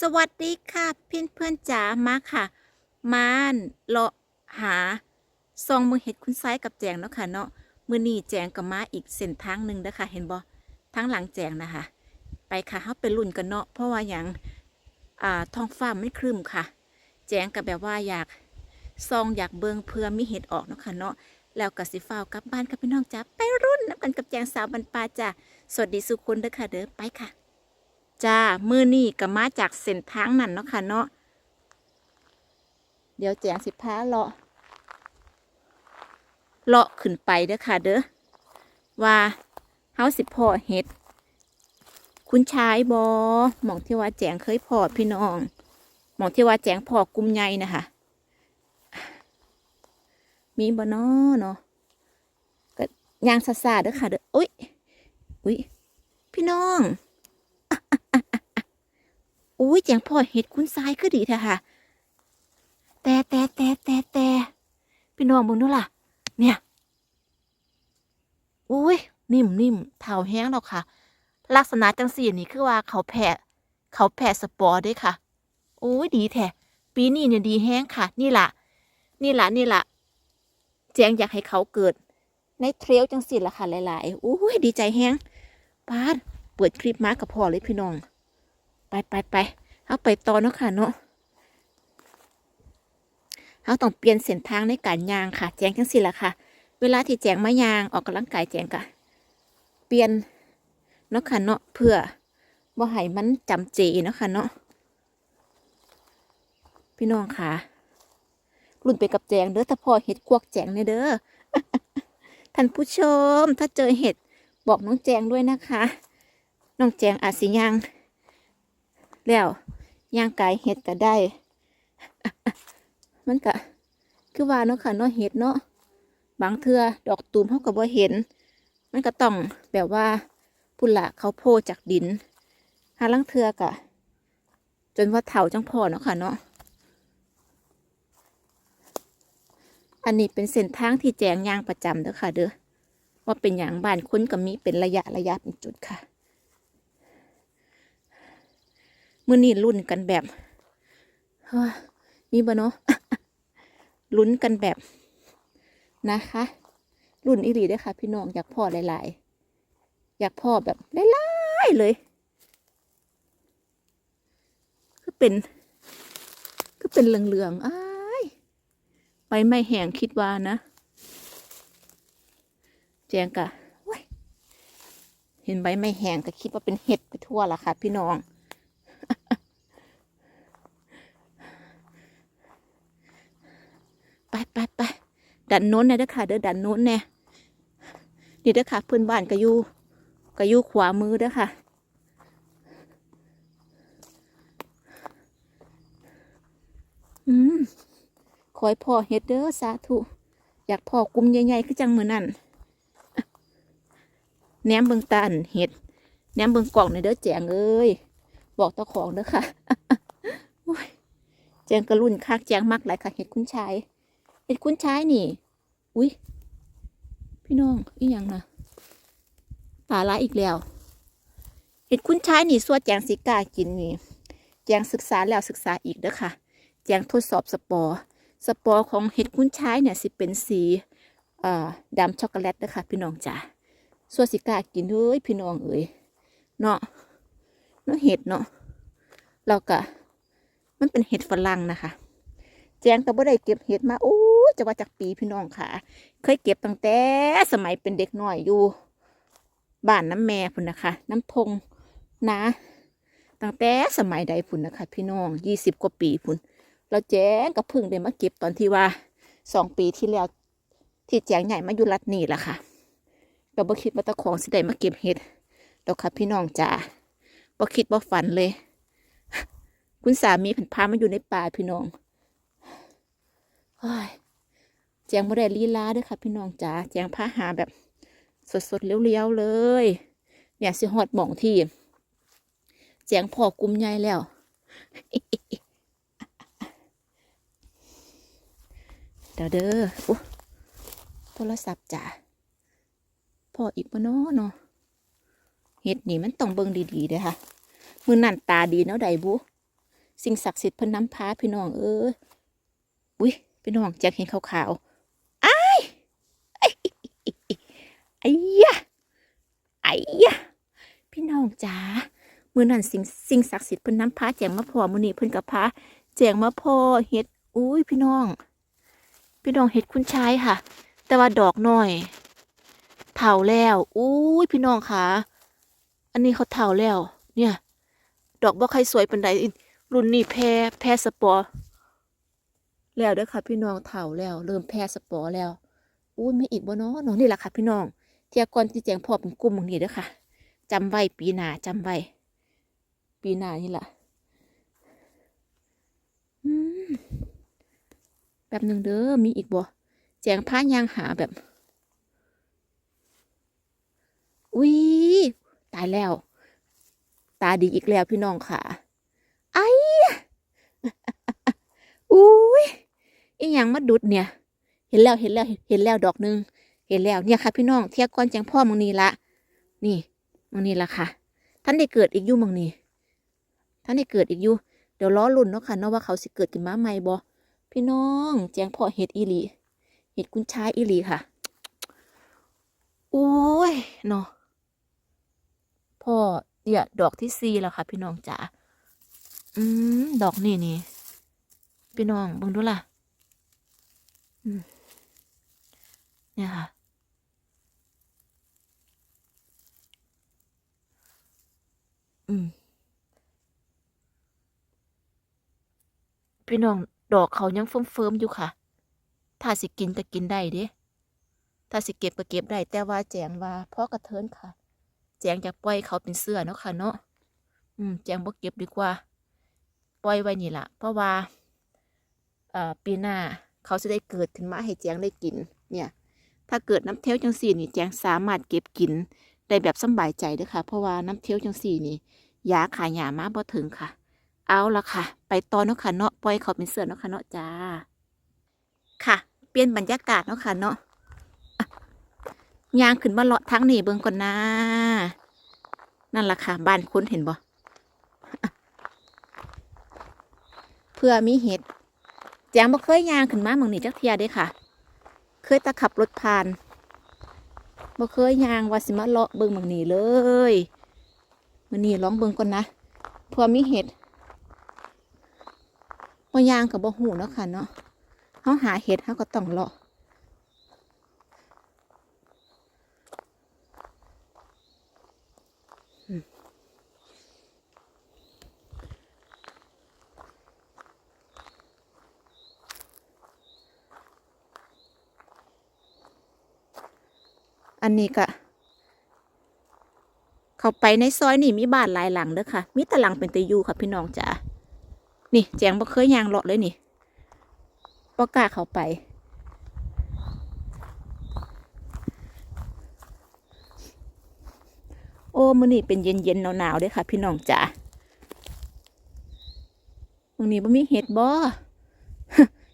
สวัสดีค่ะเพื่อนเพื่อนๆจ๋ามาค่ะมานเลาะหาซองมือเห็ดคุณซ้ายกับแจงเนาะค่ะเนาะมือนี่แจงกับมาอีกเส้นทางหนึ่งนะคะเห็นบ่ทั้งหลังแจงนะคะ ไปค่ะเฮาไปลุ่นกันเนาะเพราะว่าอย่างอ่าท้องฟ้าไม่ครึมค่ะ แจงกับแบบว่าอยากซองอยากเบิงเพื่อมีเห็ดออกเนาะค่ะเนาะแล้วก็สิฟ้าวกลับบ้านกับพี่น้องจ๋าไปรุ่นน้ำกันกับแจงสาวบันปาจ้าสวัสดีสุขคนเด้อค่ะเด้อไปค่ะ จ้ามือนี่ก็มาจากเส้นทางนั่นเนาะค่ะเนาะเดี๋ยวแจงสิพาเลาะเลาะขึ้นไปเด้อค่ะเด้อว่าเฮาสิพ่อเห็ด คุณชายบอหมองที่ว่าแจงเคยพอพี่น้องหมองที่ว่าแจงพอกุมใหญ่นะคะมีบ่นอเนาะก็ยางซาซาเด้อค่ะเด้ออุ้ยอุ้ยพี่น้อง อุ้ยแจงพ่อเห็ดคุณทรายคือดีแท้ค่ะ แต่แต่แต่แต่แต่พี่น้องมึงดูล่ะ เนี่ยอุ้ยนิ่มนิ่มเท้าแห้งแล้วค่ะ ลักษณะจังสีนี่คือว่าเขาแผ่เขาแผ่สปอร์ด้วยค่ะโอ้ยดีแท้ปีนี้เนี่ยดีแห้งค่ะ นี่ล่ะ นี่ล่ะนี่ล่ะแจงอยากให้เขาเกิด ในเทรลจังสี่ละค่ะหลายๆอุ้ยดีใจแห้งปาเปิดคลิปมากับพ่อเลยพี่น้อง ไปไปไปเอาไปต่อเนาะค่ะเนาะเอาต้องเปลี่ยนเส้นทางในการยางค่ะ แจงจังสิละค่ะ เวลาที่แจงมายางออกกำลังกายแจงกะเปลี่ยนเนาะค่ะเนาะเพื่อบ่ให้มันจำเจเนาะค่ะเนาะพี่น้องค่ะรุ่นไปกับแจงเด้อถ้าพ่อเห็ดกวกแจงเนี่ยเด้อท่านผู้ชม ถ้าเจอเห็ดบอกน้องแจงด้วยนะคะ น้องแจงอาจสิยัง แล้วย่างกายเห็ดก็ได้ มันก็คือว่าเนาะค่ะเนาะเห็ดเนาะบางเทือดอกตูมเขาก็บ่เห็น มันก็ต้องแบบว่าพุ่นละเขาโพจากดินหาลังเทือกะจนว่าเถาจังพอเนาะค่ะเนาะอันนี้เป็นเส้นทางที่แจงย่างประจำเด้อค่ะ เด้อว่าเป็นอย่างบ้านคุ้นกับมีเป็นระยะระยะเป็นจุดค่ะ มื่อนี้รุ่นกันแบบมีบ่เนาะลุ้นกันแบบนะคะรุ่นอีหลีด้วยค่ะ พี่น้องอยากพ่อหลาย ๆ อยากพ่อแบบหลายๆเลยก็เป็น ก็เป็นเหลืองๆอ้ายไปไม่แห้งคิดว่านะ แจงกะเว้ยเห็นใบไม่แห้งก็คิดว่าเป็นเห็ดไปทั่วละค่ะ พี่น้อง ไปไปไปดันโน้นเนี่ยเด้อค่ะเด้อดันโน้นเนี่ยนี่เด้อค่ะเพื่อนบ้านก็อยู่ก็อยู่ขวามือเด้อค่ะอืมขอให้พ่อเฮ็ดเด้อสาธุอยากพ่อกลุ่มใหญ่ๆคือจังเมือนั่นแหนมเบิงตันเฮ็ดแหนมเบิงกล่องในอยเด้อแจงเอ้ยบอกเจ้าของเด้อค่ะแจงกระรุ่นคักแจงมักหลายค่ะเห็ดคุณชาย เห็ดคุณชายนี่ อุ้ยพี่น้องอีหยังนะปลาละอีกแล้วเห็ดคุณชายนี่ส่วแจงสิก้ากินนี่แจงศึกษาแล้วศึกษาอีกเด้อค่ะแจงทดสอบสปอร์สปอร์ของเห็ดคุณชายเนี่ยสิเป็นสีอ่าดำช็อกโกแลตเด้อค่ะพี่น้องจ๋าส่วนสิก้ากินเฮ้ยพี่น้องเอ้ยเนาะเนาะเห็ดเนาะเราก็มันเป็นเห็ดฝรั่งนะคะ แจงก็บ่ได้เก็บเห็ดมาโอ้ จะว่าจากปีพี่น้องค่ะ เคยเก็บตั้งแต่สมัยเป็นเด็กหน้อยอยู่บ้านน้ำแม่พุ่นนะคะ น้ำพงนะตั้งแต่สมัยใดพุ่นนะคะ พี่น้องยี่สิบกว่าปีพุ่นเราแจ้งก็เพิ่งได้มาเก็บตอนที่ว่าสองปีที่แล้วที่แจ้งใหญ่มาอยู่รัดนี่แหละค่ะก็บ่คิดว่าตะของสิได้มาเก็บเห็ดดอกค่ะพี่น้องจ๋าบ่คิดบ่ฝันเลย คุณสามีผันพามาอยู่ในป่าพี่น้อง โอ้ย แจงบ่ได้ลีลาด้วยค่ะพี่น้องจ๋าแจงพาหาแบบสดๆเลี้ยวๆเลย เนี่ยสิฮอดหม่องที่แจงพอกุมใหญ่แล้วเดี๋ยวเด้อโทรศัพท์จ๋าพออีกบ่เนาะเนาะเฮ็ดนี่มันต้องเบิ่งดีๆเด้อค่ะ มือนั่นตาดีเนาะใดบุสิ่งศักดิ์สิทธิ์พนน้ำพาพี่น้องเอ้ยอุ้ยพี่น้องแจงเห็นขาวๆอ้ายไอ้ ไอ้ยะไอ้ยะพี่น้องจ๋ามือนั้นสิ่งสิ่งศักดิ์สิทธิ์เพิ่นน้ำพาแจงมาพอมือนี้เพิ่นก็พาแจงมาพอเฮ็ดอุ้ยพี่น้อง พี่น้องเฮ็ดคุณชายค่ะ แต่ว่าดอกน้อยเฒ่าแล้วอุ้ยพี่น้องค่ะอันนี้เขาเฒ่าแล้ว เนี่ย ดอกบ่ใครสวยปานใดรุ่นนี้แพรแพรสปอร์แล้วเด้อค่ะพี่น้องเฒ่าแล้ว เริ่มแพรสปอร์แล้วอุ้ยมีอีกบ่เนาะเนาะนี่แหละค่ะพี่น้อง เที่ยก่อนที่แจงพอเป็นกลุ่มบางนี้เด้อค่ะจำไว้ปีหนาจำไว้ปีหนานี่ละแป๊บหนึ่งเด้อมีอีกบ่แจงพายางหาแบบ อุ้ยตายแล้ว ตาดีอีกแล้วพี่น้องค่ะไอ้อุ้ยอีหยังมาดุดเนี่ย เห็นแล้วเห็นแล้วเห็นแล้วดอกหนึ่ง เห็นแล้วเนี่ยค่ะพี่น้องเทียก่อนจังพ่อมังนี้ละ นี่มังนี้ละค่ะ ท่านได้เกิดอีกอยู่มังนี้ ท่านได้เกิดอีกอยู่เดี๋ยวล้อลุ่นเนาะค่ะเนาะว่าเขาสิเกิดขึ้นมาใหม่บ่พี่น้อง แจงพ่อเห็ดอีหลีเห็ดกุนชายอีหลีค่ะ โอ้ยเนาะพ่อเนี่ยดอกที่สี่แล้วค่ะ พี่น้องจ๋าอืมดอกนี่นี่พี่น้องบิ่งดูล่ะ อืม เนี่ยค่ะ อืมพี่น้องดอกเขายังเฟิ่มๆอยู่ค่ะ ถ้าสิกินก็กินได้เด้ถ้าสิเก็บก็เก็บได้ แต่ว่าแจงว่าพ่อกระเทินค่ะ แจงจะปล่อยเขาเป็นเสื้อเนาะค่ะเนาะ อืม แจงบ่เก็บดีกว่า ปล่อยไว้นี่ล่ะเพราะว่า เอ่อ ปีหน้าเขาจะได้เกิดขึ้นมาให้แจงได้กิน เนี่ย ถ้าเกิดน้ำเทลจังสี่นี่แจงสามารถเก็บกินได้แบบสบายใจเด้อค่ะ เพราะว่าน้ำเทลจังสี่นี่ยาขายหยามาบ่ถึงค่ะ เอาละค่ะ ไปต่อเนาะค่ะเนาะปล่อยเขาเป็นเสือเนาะค่ะเนาะจ้า ค่ะ เปลี่ยนบรรยากาศเนาะค่ะเนาะยางขึ้นมาเลาะทั้งนี่เบิ่งก่อนนะนั่นล่ะค่ะ บ้านคุณเห็นบ่เพื่อมีเห็ดแจงบ่เคยยางขึ้นมาหมองนี่จักเทียเด้ค่ะ เคยตะขับรถผ่านบ่เคยยางว่าสิมาเลาะเบิ่งหมองนี่เลยมื้อนี้ลองเบิ่งก่อนนะเพื่อมีเห็ดบ่ยางกับ่หูเนาะค่ะเนาะเขาหาเห็ดเขาก็ต้องเลาะ อันนี้ก็เข้าไปในซอยนี่มีบ้านหลายหลังเด้อค่ะ มีแต่หลังเป็นตอยู่ค่ะพี่น้องจ๋านี่แจงบ่เคยยางเลาะเลยนี่บ่กล้าเข้าไป โอ้มื้อนี้เป็นเย็นๆหนาวๆเด้อค่ะ พี่น้องจ๋ามื้อนี้บ่มีเห็ดบ่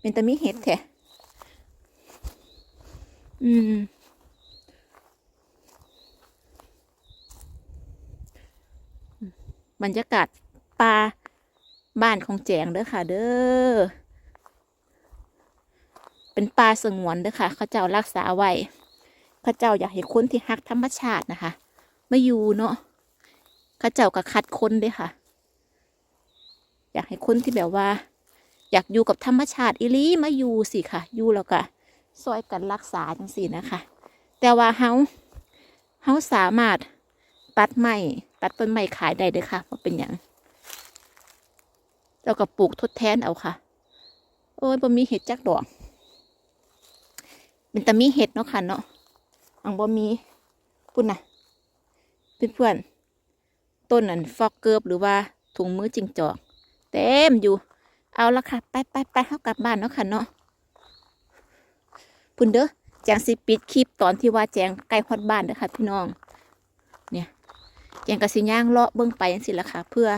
เป็นแต่มีเห็ดแท้อืม บรรยากาศป่าบ้านของแจงเด้อค่ะ เด้อ เป็นป่าสงวนเด้อค่ะ เขาเจ้ารักษาไว้เขาเจ้าอยากให้คนที่ฮักธรรมชาตินะคะมาอยู่เนาะเขาเจ้าก็คัดคนเด้อค่ะ อยากให้คนที่แบบว่า อยากอยู่กับธรรมชาติอีหลีมาอยู่สิค่ะ อยู่แล้วก็ซอยกันรักษาจังสินะคะ แต่ว่าเฮาเฮาสามารถตัดไม้ ตัดต้นไม้ขายได้เด้อค่ะว่าเป็นอย่างแล้วก็ปลูกทดแทนเอาค่ะ โอ้ยบ่มีเห็ดจักดอกเป็นแต่มีเห็ดเนาะค่ะเนาะอังบ่มีปุ่นน่ะเพื่อนๆต้นนั่นฟอกเกิบหรือว่าถุงมือจิงจอกเต็มอยู่ เอาละค่ะ ไปไปไปเข้ากลับบ้านเนาะค่ะเนาะพุ่นเด้อแจงสิปิดคลิปตอนที่ว่าแจงใกล้ฮอดบ้านเด้อค่ะพี่น้องแจงกะสิย่างเลาะเบิ่งไปจังซี่ล่ะค่ะ เพื่อ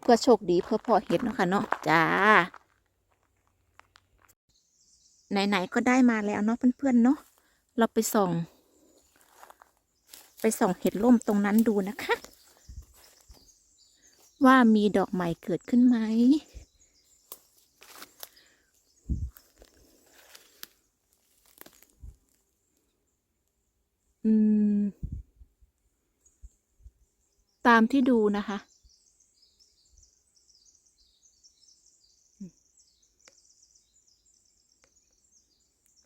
เพื่อโชคดีเพื่อพ่อเห็ดเนาะค่ะเนาะจ้า ไหนๆก็ได้มาแล้วเนาะเพื่อนๆเนาะเราไปส่อง ไปส่องเห็ดล่มตรงนั้นดูนะคะ ว่ามีดอกใหม่เกิดขึ้นไหมอืม ตามที่ดูนะคะ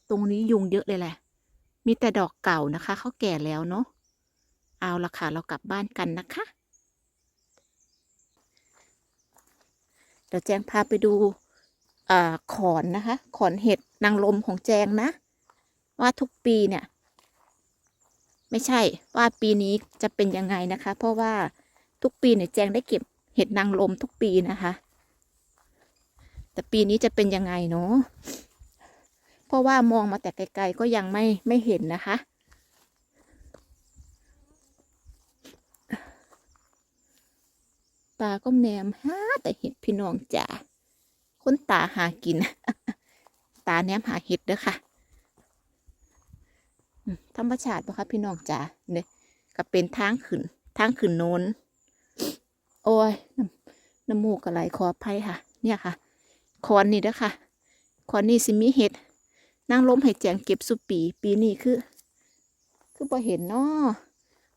ตรงนี้ยุงเยอะเลยแหละ มีแต่ดอกเก่านะคะ เขาแก่แล้วเนาะ เอาละค่ะ เรากลับบ้านกันนะคะ เดี๋ยวแจงพาไปดูอ่าขอนนะคะ ขอนเห็ดนางลมของแจงนะ ว่าทุกปีเนี่ย ไม่ใช่ว่าปีนี้จะเป็นยังไงนะคะ เพราะว่าทุกปีเนี่ยแจงได้เก็บเห็ดนางลมทุกปีนะคะ แต่ปีนี้จะเป็นยังไงเนาะเพราะว่ามองมาแต่ไกลๆก็ยังไม่ไม่เห็นนะคะ ตาก็แนมหาแต่เห็ดพี่น้องจ๋าคนตาหากิน ตาแนมหาเห็ดเด้อค่ะ ธรรมชาติปะคะพี่น้องจ๋าเนี่ยก็เป็นทางขึ้นทางขึ้นโน้น โอ้ยน้ำน้ำมูกอะไรขออภัยค่ะ เนี่ยค่ะ คอนนี่เด้อค่ะคอนนี่สิมีเห็ดนางล้มให้แจงเก็บสุปี ปีนี้คือ คือพอเห็นเนาะ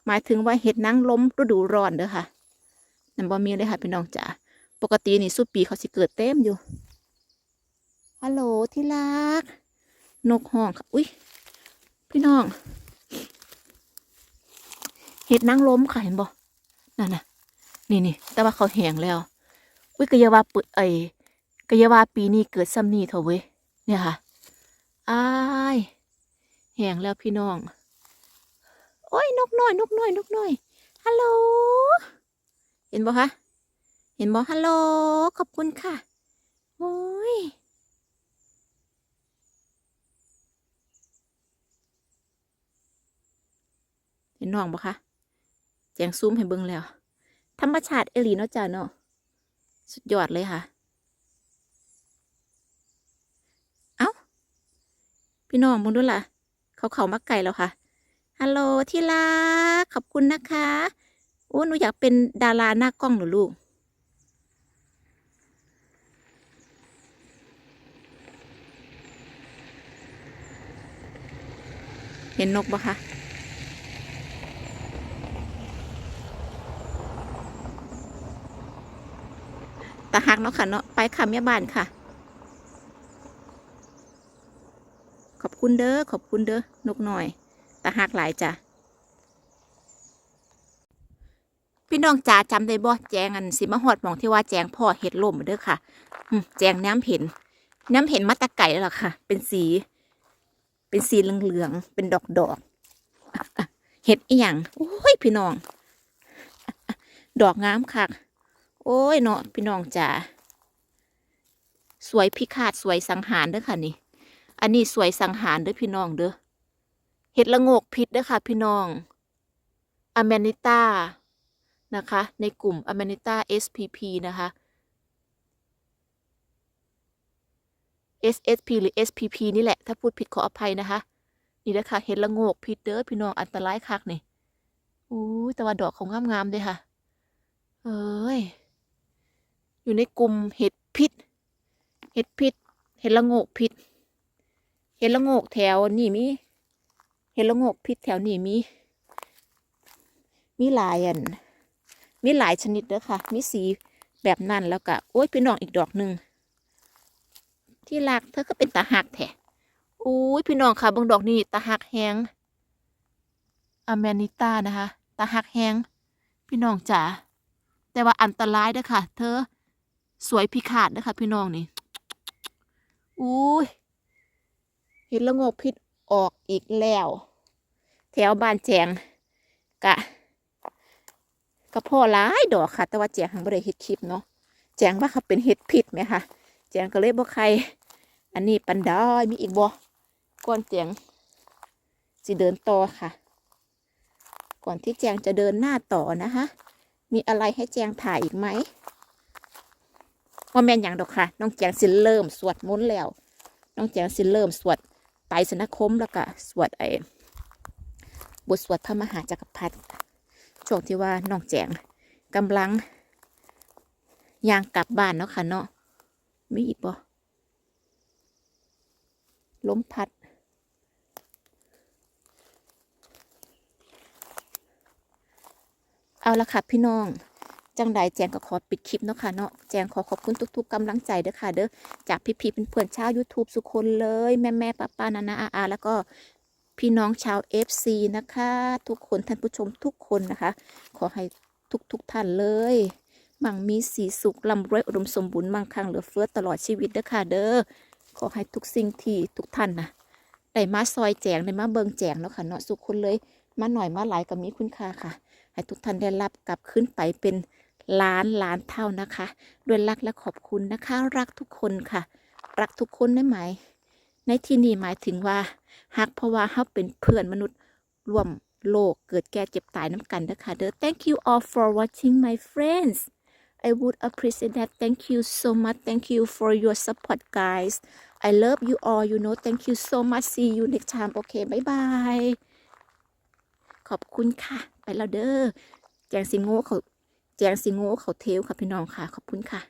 หมายถึงว่าเห็ดนางล้มฤดูร้อนเด้อค่ะนั่นบ่มีเลยค่ะพี่น้องจ๋าปกตินี่สุปีเขาสิเกิดเต็มอยู่ฮัลโหลที่รัก นกห้องค่ะอุ้ย พี่น้อง เห็ดนางล้มค่ะเห็นบ่นั่นน่ะ นี่นี่แต่ว่าเขาแห้งแล้วอุ้ยกะยาวาปิดไอ้กะยาวาปีนี้เกิดซ้ำนี่เถอะเว้ยเนี่ยค่ะอ้ายแห้งแล้วพี่น้อง โอ้ยนกน้อย นกน้อย นกน้อยฮัลโหลเห็นบ่คะเห็นบ่ฮัลโหลขอบคุณค่ะโอ้ย เห็นน้องบ่คะแจงซูมให้เบิ่งแล้ว ธรรมชาติเอลีเนาะจ้าเนาะสุดยอดเลยค่ะ เอ้า พี่น้องมึงดูล่ะ เขาเขามาไก่แล้วค่ะ ฮัลโหลที่รักขอบคุณนะคะ โอ้หนูอยากเป็นดาราหน้ากล้องหรอลูก เห็นนกปะคะ ตาหักเนาะค่ะเนาะไปค่ะแม่บ้านค่ะ ขอบคุณเด้อขอบคุณเด้อนกหน่อยตาหักหลายจ้ะพี่น้องจ๋าจำได้บ่แจงอันสิมาหอดมองที่ว่าแจงพ่อเห็ดล่มเด้อค่ะอืมแจงน้ำเห็น น้ำเห็นมาแตะไก่แล้วล่ะค่ะ เป็นสี เป็นสีเหลืองๆเป็นดอกดอกเห็ดอีหยังโอ้ยพี่น้อง ดอกงามคัก โอ้ยเนาะพี่น้องจ๋าสวยพิฆาตสวยสังหารเด้อค่ะนี่ อันนี้สวยสังหารเด้อพี่น้องเด้อเห็ดละงกพิษเด้อค่ะ พี่น้องอเมนิต้านะคะ ในกลุ่มอเมนิต้า SPP นะคะ SSP หรือ SPP นี่แหละ ถ้าพูดผิดขออภัยนะคะ นี่เด้อค่ะเห็ดละงกพิษเด้อพี่น้องอันตรายคักนี่อู้ยแต่ว่าดอกของงามๆเลยค่ะ เอ้ย อยู่ในกลุ่มเห็ดพิษ เห็ดพิษ เห็ดละโงกพิษ เห็ดละโงกแถวนี่มี เห็ดละโงกพิษแถวนี่มี มีหลายอัน มีหลายชนิดเด้อค่ะ มีสีแบบนั้นแล้วก็โอ้ยพี่น้องอีกดอกหนึ่งที่รักเธอก็เป็นตาหักแท้อุ้ยพี่น้องค่ะบางดอกนี่ตาหักแหงอเมนิต้านะคะ ตาหักแหงพี่น้องจ๋าแต่ว่าอันตรายเด้อค่ะ เธอ สวยพิฆาด้อค่ะพี่น้องนี่อุ้ยเห็นละงกพิษออกอีกแล้ว แถวบ้านแจงกะกะพ่อหลายดอกค่ะ แต่ว่าแจงหังบ่ได้เฮ็ดคลิปเนาะแจงว่าเขาเป็นเห็ดพิษไหมคะแจงก็เลยบ่ใคร อันนี้ปันดอยมีอีกบ่ก่อนแจงสิเดินต่อค่ะ ก่อนที่แจงจะเดินหน้าต่อนะคะ มีอะไรให้แจงถ่ายอีกไหม ว่าแม่นอย่างดอกค่ะ น้องแจงสิเริ่มสวดมนต์แล้ว น้องแจงสิเริ่มสวดไตรสนคมแล้วก็สวดไอ้บทสวดพระมหาจักรพรรดิช่วงที่ว่าน้องแจงกำลังย่างกลับบ้านเนาะค่ะเนาะมีอีกบ่ล้มพัด เอาละค่ะพี่น้อง จังใดแจงก็ขอปิดคลิปเนาะค่ะเนาะแจงขอขอบคุณทุกๆกำลังใจเด้อค่ะเด้อจากพี่ๆเป็นเพื่อนๆชาว YouTube สุคนเลย แม่แม่ป้าป้านานาอาอาแล้วก็พี่น้องชาว FC นะคะ ทุกคนท่านผู้ชมทุกคนนะคะ ขอให้ทุกๆท่านเลยมั่งมีสีสุขร่ำรวยอุดมสมบูรณ์มั่งคั่งเหลือเฟือตลอดชีวิตเด้อค่ะเด้อขอให้ทุกสิ่งที่ทุกท่านนะได้มาซอยแจงได้มาเบิงแจงแล้วค่ะเนาะสุขคนเลยมาหน่อยมาหลายก็มีคุณค่าค่ะ ให้ทุกท่านได้รับกลับขึ้นไปเป็น ล้านล้านเท่านะคะ ด้วยรักและขอบคุณนะคะ รักทุกคนค่ะ รักทุกคนได้ไหม ในที่นี้หมายถึงว่าฮักเพราะว่าเขาเป็นเพื่อนมนุษย์ร่วมโลกเกิดแก่เจ็บตายน้ำกันเด้อค่ะเด้อ thank you all for watching my friends I would appreciate that thank you so much thank you for your support guys I love you all you know thank you so much see you next time okay bye bye ขอบคุณค่ะ ไปแล้วเด้อแจงสิงโง่เขา แจงสิโง่เขาเทวค่ะพี่น้องค่ะ ขอบคุณค่ะ